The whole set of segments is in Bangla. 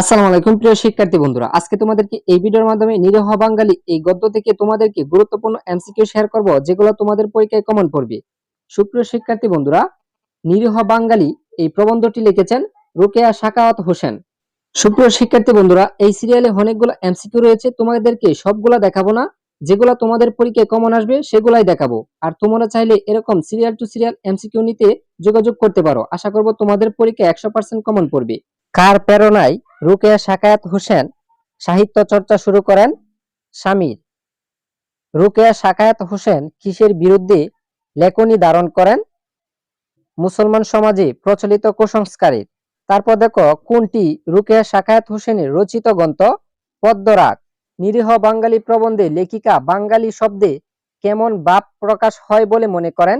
আসসালামু আলাইকুম, প্রিয় শিক্ষার্থী বন্ধুরা। আজকে তোমাদেরকে এই ভিডিওর মাধ্যমে নিরহ বাঙালি এই গদ্য থেকে তোমাদেরকে গুরুত্বপূর্ণ এমসিকিউ শেয়ার করব, যেগুলো তোমাদের পরীক্ষায় কমন পড়বে। সুপ্রিয় শিক্ষার্থী বন্ধুরা, নিরহ বাঙালি এই প্রবন্ধটি লিখেছেন রুকেয়া শাকাওয়াত হোসেন। সুপ্রিয় শিক্ষার্থী বন্ধুরা, এই সিরিয়ালে অনেকগুলো এমসিকিউ রয়েছে, তোমাদেরকে সবগুলা দেখাবো না। যেগুলো তোমাদের পরীক্ষায় কমন আসবে, সেগুলাই দেখাবো। আর তোমরা চাইলে এরকম সিরিয়াল টু সিরিয়াল এমসিকিউ নিতে যোগাযোগ করতে পারো। আশা করব তোমাদের পরীক্ষায় একশো পার্সেন্ট কমন পড়বে। কার প্রেরণায় রুকেয়া শাকায়াত হোসেন সাহিত্য চর্চা শুরু করেন স্বামীর? রুকেয়া শাকায়াত হোসেন কিসের বিরুদ্ধে লেখনী ধারণ করেন? মুসলমান সমাজে প্রচলিত কুসংস্কারের। তারপর দেখো, কোনটি রুকেয়া শাকায়াত হোসেনের রচিত গ্রন্থ? পদ্মরাগ। নিরীহ বাঙালি প্রবন্ধে লেখিকা বাঙালি শব্দে কেমন ভাব প্রকাশ হয় বলে মনে করেন?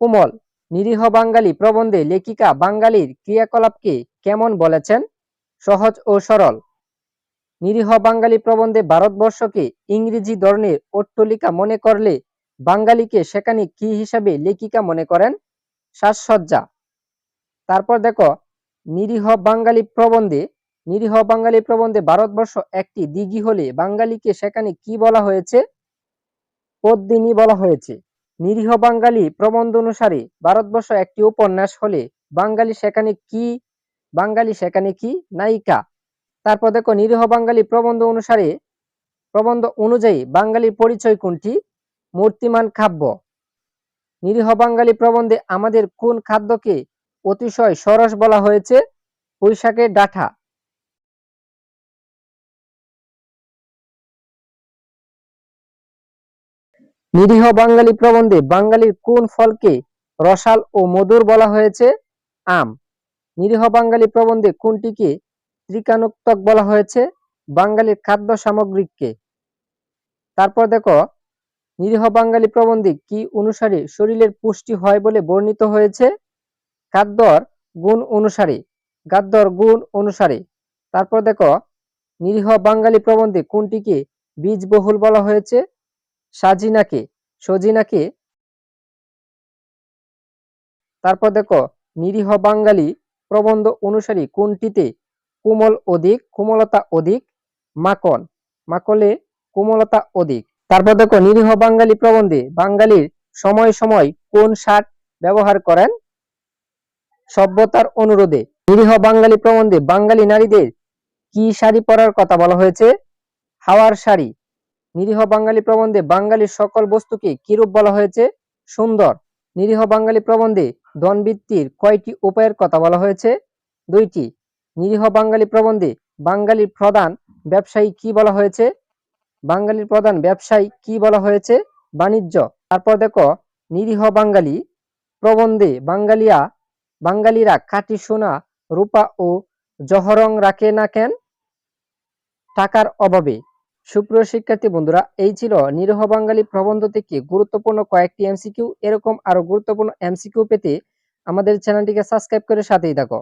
কোমল। নিরীহ বাঙালি প্রবন্ধে লেখিকা বাঙালির ক্রিয়াকলাপকে কেমন বলেছেন? সহজ ও সরল। নিরীহ বাঙালি প্রবন্ধে ভারতবর্ষকে ইংরেজি ধরনের অট্টলিকা মনে করলে বাঙালিকে সেখানে কি হিসাবে লেখিকা মনে করেন? সাজসজ্জা। তারপর দেখো, নিরীহ বাঙালি প্রবন্ধে, নিরীহ বাঙালি প্রবন্ধে ভারতবর্ষ একটি দিঘি হলে বাঙালিকে সেখানে কি বলা হয়েছে? পদ্মিনী বলা হয়েছে। নিরীহ বাঙালি প্রবন্ধ অনুসারে ভারতবর্ষ একটি উপন্যাস হলে বাঙালি সেখানে কি, বাঙালি সেখানে কি নায়িকা? তারপর দেখো, নিরীহ বাঙালি প্রবন্ধ অনুসারে, প্রবন্ধ অনুযায়ী বাঙালির পরিচয় কোনটি? মূর্তিমান খাব্য। নিরীহ বাঙালি প্রবন্ধে আমাদের কোন খাদ্যকে অতিশয় সরস বলা হয়েছে? পুঁইশাকের ডাঠা। নিরীহ বাঙালি প্রবন্ধে বাঙালির কোন ফলকে রসাল ও মধুর বলা হয়েছে? আম। নিরীহ বাঙালি প্রবন্ধে কোনটিকে ত্রিকানোক্তক বলা হয়েছে? বাঙালির খাদ্য সামগ্রীকে। তারপর দেখো, নিরীহ বাঙালি প্রবন্ধে কি অনুসারে শরীরের পুষ্টি হয় বলে বর্ণিত হয়েছে? খাদ্যর গুণ অনুসারে গাদ্যর গুণ অনুসারে। তারপর দেখো, নিরীহ বাঙালি প্রবন্ধে কোনটিকে বীজবহুল বলা হয়েছে? সাজিনাকে সজিনাকে তারপর দেখো, নিরীহ বাঙালি প্রবন্ধ অনুসারী কোনটিতে? কোমল অধিক, কোমলতা অধিক মাখন মাকলে কোমলতা অধিক। তারপর দেখো, নিরীহ বাঙালি প্রবন্ধে বাঙালির সময় সময় কোন সার ব্যবহার করেন? সভ্যতার অনুরোধে। নিরীহ বাঙালি প্রবন্ধে বাঙালি নারীদের কি শাড়ি পরার কথা বলা হয়েছে? হাওয়ার শাড়ি। নিরীহ বাঙালি প্রবন্ধে বাঙালির সকল বস্তুকে কিরূপ বলা হয়েছে? সুন্দর। নিরীহ বাঙালি প্রবন্ধে ধনবৃত্তির কয়টি উপায়ের কথা বলা হয়েছে? দুইটি। নিরীহ বাঙালি প্রবন্ধে বাঙালির প্রধান ব্যবসায়ী কি বলা হয়েছে? বাঙালির প্রধান ব্যবসায়ী কি বলা হয়েছে? বাণিজ্য। তারপর দেখো, নিরীহ বাঙালি প্রবন্ধে বাঙালিয়া, বাঙালিরা খাঁটি সোনা, রূপা ও জহরং রাখে না কেন? টাকার অভাবে। সুপ্রিয় শিক্ষার্থী বন্ধুরা, এই ছিল নিরহ বাঙালি প্রবন্ধ থেকে গুরুত্বপূর্ণ কয়েকটি এমসিকিউ। এরকম আরও গুরুত্বপূর্ণ এমসিকিউ পেতে আমাদের চ্যানেলটিকে সাবস্ক্রাইব করে সাথেই থাকো।